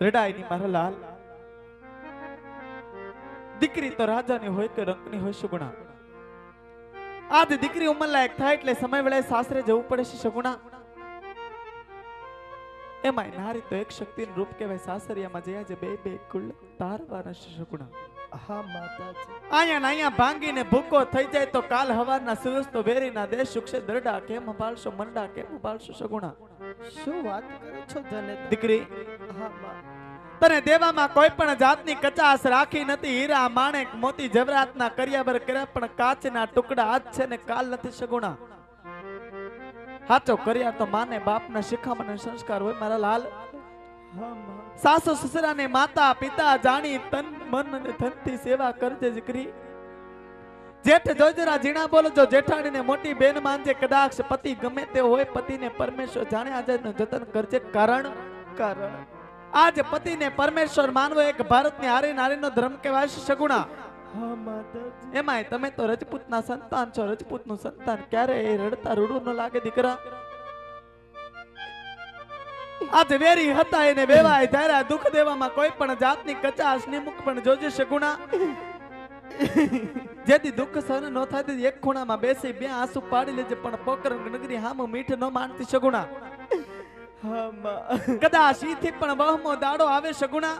રડાયની મારા લાલ. દીકરી તો રાજાની હોય કે રંકની હોય સુગુણા આજ દીકરી ઉંમર લાયક થાય એટલે સમય વેળાએ સાસરે જવું પડે છે સગુણા એમાં નારી તો એક શક્તિનું રૂપ કહેવાય સાસરિયામાં જયા આજે બે બે કુલ તારવાના છે સગુણા હા માતાજી. અહીંયા ને ભાંગીને ભૂકો થઈ જાય તો કાલ હવારના સુરજ તો વેરીના દેશ સુખશે દરડા કેમ સંભાળશો મંડા કેમ સંભાળશો સગુણા શું વાત કરો છો દીકરી. હા તને દેવામાં કોઈ પણ જાતની કચાશ રાખી નથી. હીરા, માણેક, મોતી, જવરાતના કર્યાબર કર્યા પણ કાચના ટુકડા આજ છે ને કાલ નથી સગુણા. હાચો કર્યા તો માને બાપના શિખામણ સંસ્કાર હોય મારા લાલ. સાસુ, સસરાને માતા, પિતા જાણી તન, મન અને ધનથી સેવા કરજે દીકરી. જેઠ જોજરા ઝીણા બોલો, જો જેઠાણીને મોટી બેન માનજે કદાચ પતિ ગમે તે હોય, પતિને પરમેશ્વર જાણે, આજે જતન કરજે. કારણ કારણ. આજ પતિને પરમેશ્વર માનવો એક ભારતની હારી નારીનો ધર્મ કહેવાય છે સગુણા તમે તો રજપૂતના સંતાન છો. રજપૂતનું સંતાન ક્યારે એ રડતા રૂડું ન લાગે દીકરા? આજ વેરી હતા એને વેવાય ત્યારે દુઃખ દેવામાં કોઈ પણ જાતની કચાશ નિમુખ પણ જોજે સગુણા જેથી દુઃખ સહન ન થાય એક ખૂણામાં બેસી બે આંસુ પાડી લેજે, પણ પોકર નગરી હામ મીઠ ન માનતી સગુણા કદાચ ઈથી પણ વહમો દાડો આવે સગુણા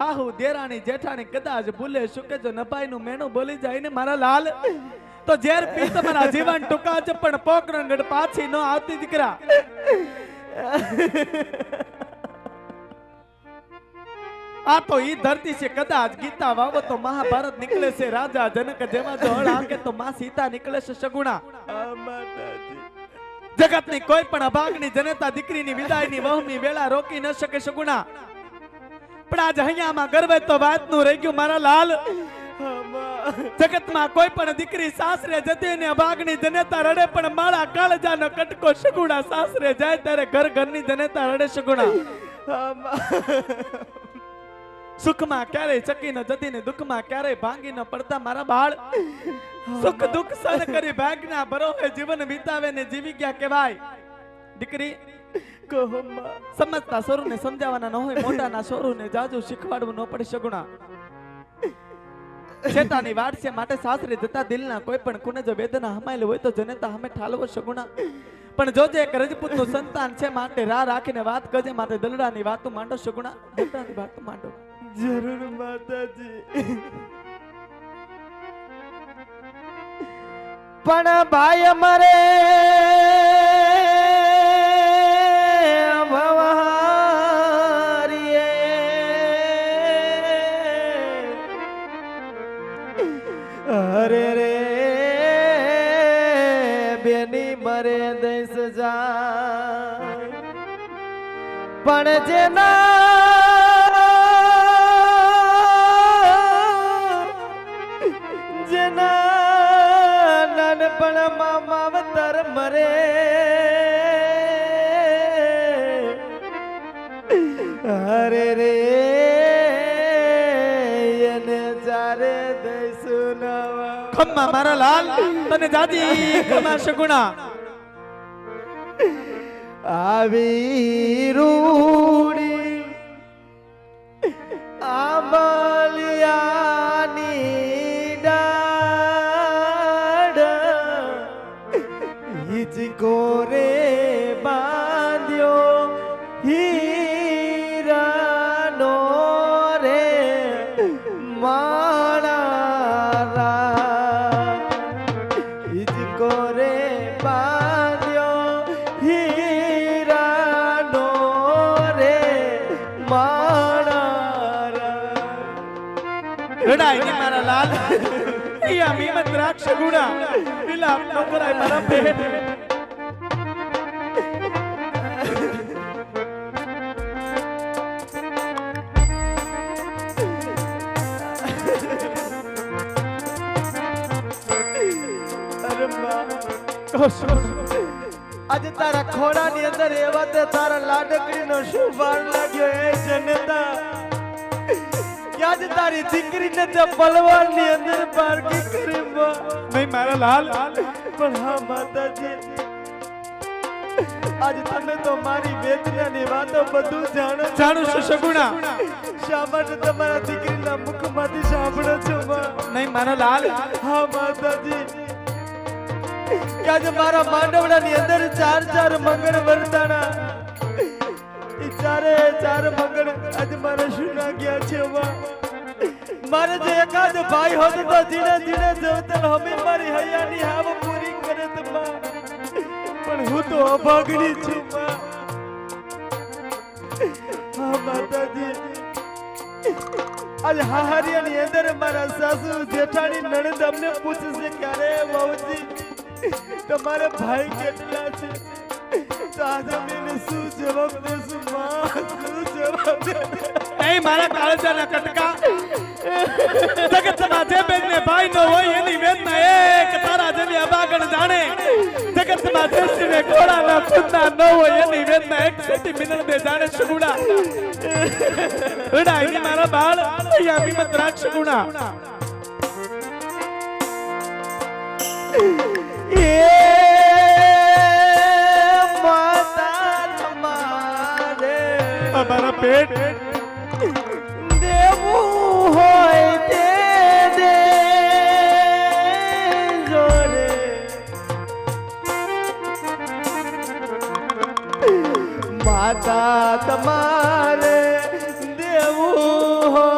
હાહુ દેરાણી, જેઠાણી, કદાચ ભૂલે શુકે જો નભાઈ નું મેણું બોલી જાય ને મારા લાલ? તો ઝેર પી તમારા જીવન ટૂંકા છે પણ પોકરંગડ પાછી ન આવતી દીકરા. આ તો ઈ ધરતી છે, કદાચ ગીતા વાવો તો મહાભારત નીકળે છે, રાજા, જનક જેવા જો હળ હાંકે તો માં સીતા નીકળે છે સગુણા જગતની કોઈ પણ અભાગની જનતા દીકરીની વિદાયની વહમી વેળા રોકી ન શકે સગુણા. પણ આજ અહીંયામાં ગર્વે તો વાતનું રહી ગયું, મારા લાલ. જગતમાં કોઈ પણ દીકરી સાસરે જતી ને અભાગની જનતા રડે, પણ મારા કાળજાનો કટકો સગુણા સાસરે જાય ત્યારે ઘર ઘરની જનતા રડે સગુણા. સુખમાં ક્યારેય ચકી ન જતી ને દુઃખમાં ક્યારેય ભાંગી ન પડતા મારા બાળ. સુખ દુઃખ સહન કરી ભાગના ભરોહે જીવન વિતાવે ને જીવી ગયા કહેવાય. દીકરી, સમજતા સ્વરૂને સમજાવવાના ન હોય, મોટાના સ્વરૂને જાજુ શીખવાડવું ન પડે સગુણા. શેતાની વાડ છે, માટે સાસરે જતા દિલના કોઈ પણ કુને જો વેદના હમાયેલ હોય તો જનતા હમે ઠાલવો સગુણા. પણ જોજે એક રજપૂતનું સંતાન છે, માટે રાહ રાખીને વાત કરજે, માટે દલડાની વાતો માંડો સગુણા, દલડાની વાતો માંડો. જરૂર માતાજી. પણ ભાઈ ભવારીએ અરે રે બેની મરે દઈશ જા. પણ જેના અરે રે એને ચારે દઈશું નવા. ખમ્મા મારા લાલ તને જાજી ખમ્મા સગુણા આવી રૂડી આંબલિયાની રડાયની મારા લાલ? અહીંયા મીમત રાખ સગુણા વિલાપ ન કરાય મારા પેટ આજે તારા ખોડાની અંદર એવા તે તારા લાડકડીનો શું ભાર લાગ્યો એ જનતા? આજે તારી દીકરીને તે પલવારની અંદર પારકી કરી નહીં મારા લાલ પણ હા માતાજી. આજ તમે તો મારી વેદનાની વાતો બધું જાણો જાણું છું. સગુણા. શા માટે તમારા દીકરીના મુખમાંથી સાંભળો છો નહીં મારા લાલ. હા માતાજી. કે આજે મારા માંડવડાની અંદર ચાર ચાર મંગળ વર્તાણા ચારે ચાર મંગળ આજે મારા શું ના ગયા છે મારે જે એકાદ ભાઈ હોત તો ધીરે ધીરે જવતર હમે મારી હૈયાની હાવ પૂરી કરે પણ હું તો અભાગણી છું હા, માતાજી. આજે હાહારિયાની અંદર મારા સાસુ જેઠાણી નણંદ અમને પૂછશે ક્યારે વહુજી તમારા ભાઈ કેટલા છે? દાદા આજે શું જવાબ દેશું? માં શું જવાબ એ મારા કાળજાના કટકા. જગતમાં જે બેનને ભાઈ નો હોય એની વેદના એક, તારા જેવી અબાગણ જાણે. જગતમાં જે શિવે ઘોડાના ખુદના ન હોય એની વેદના એક છોટી મિનલ બે જાણે સુગુણા રડાઈ મારા બાળ, અહીંયા વિમત રાખ સુગુણા અમારા પેટ. દેવું હોય તે દેજો રે માતા તમારે દેવું હોય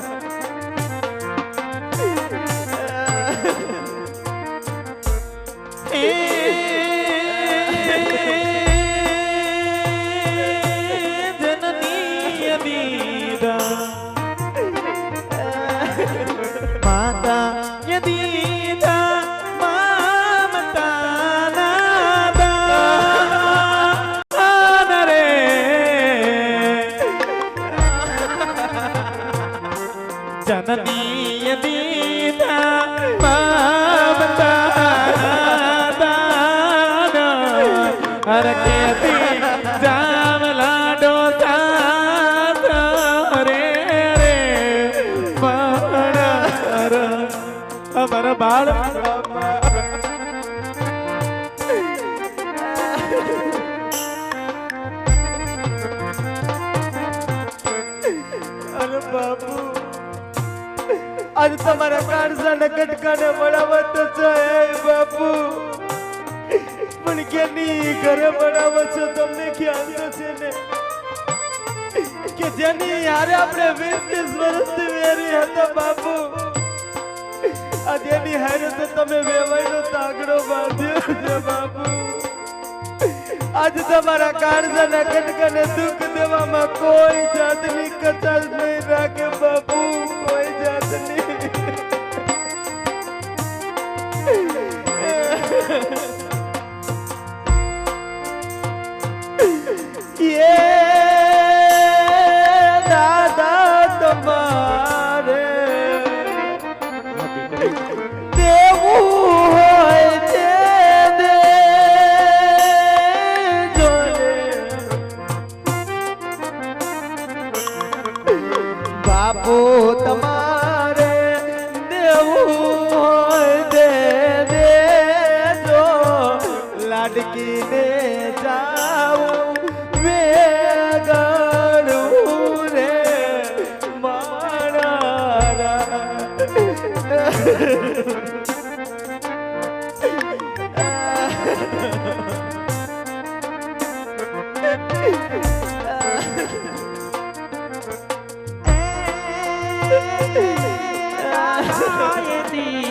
અમારા બાળ આજ તમારા કાળજાના કટકાને વળાવત તો છે બાપુ. પણ કેની ઘરે વળાવો છો, તમને ખ્યાલ છે ને? કે જેની હારે આપણે વીસ વીસ વર્ષથી વેરી હતા, બાપુ. આ જેની હારે તો તમે વેવાઈનો તાગડો બાંધ્યો છે બાપુ. આજ તમારા કાળજાના કટકાને દુઃખ દેવામાં કોઈ જાતની કચાશ નહીં રાખે બાપુ, કોઈ જાતની. એ દાદાએ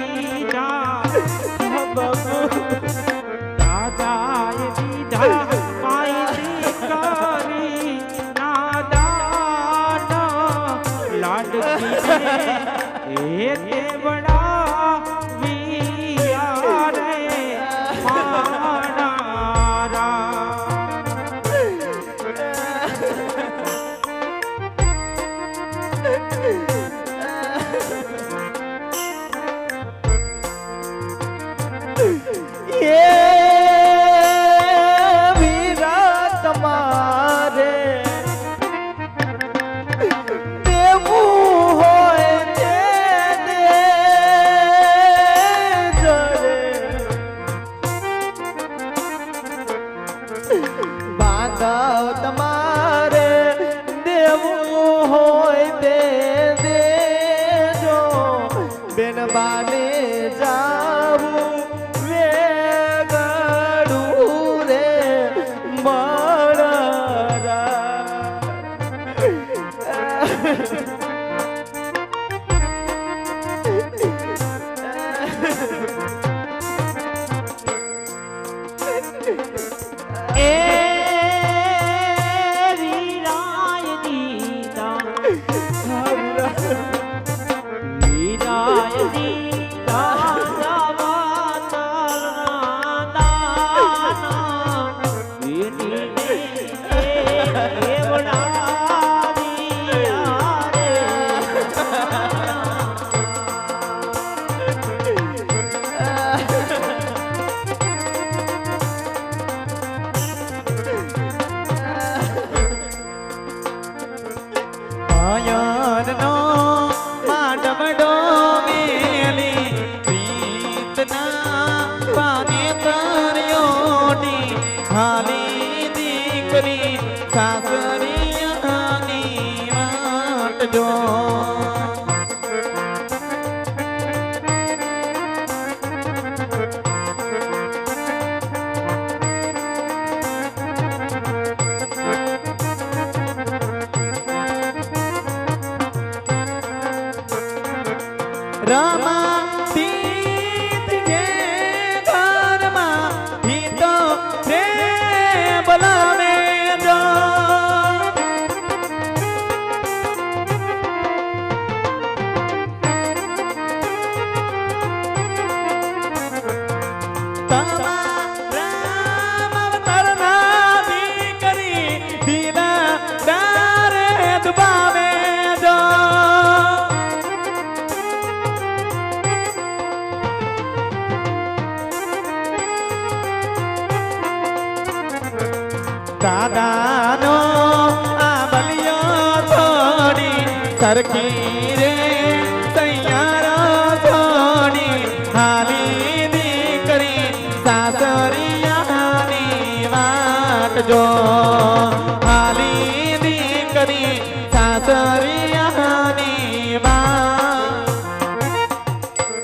દાદાનો આ બલિયો થોડી સરખી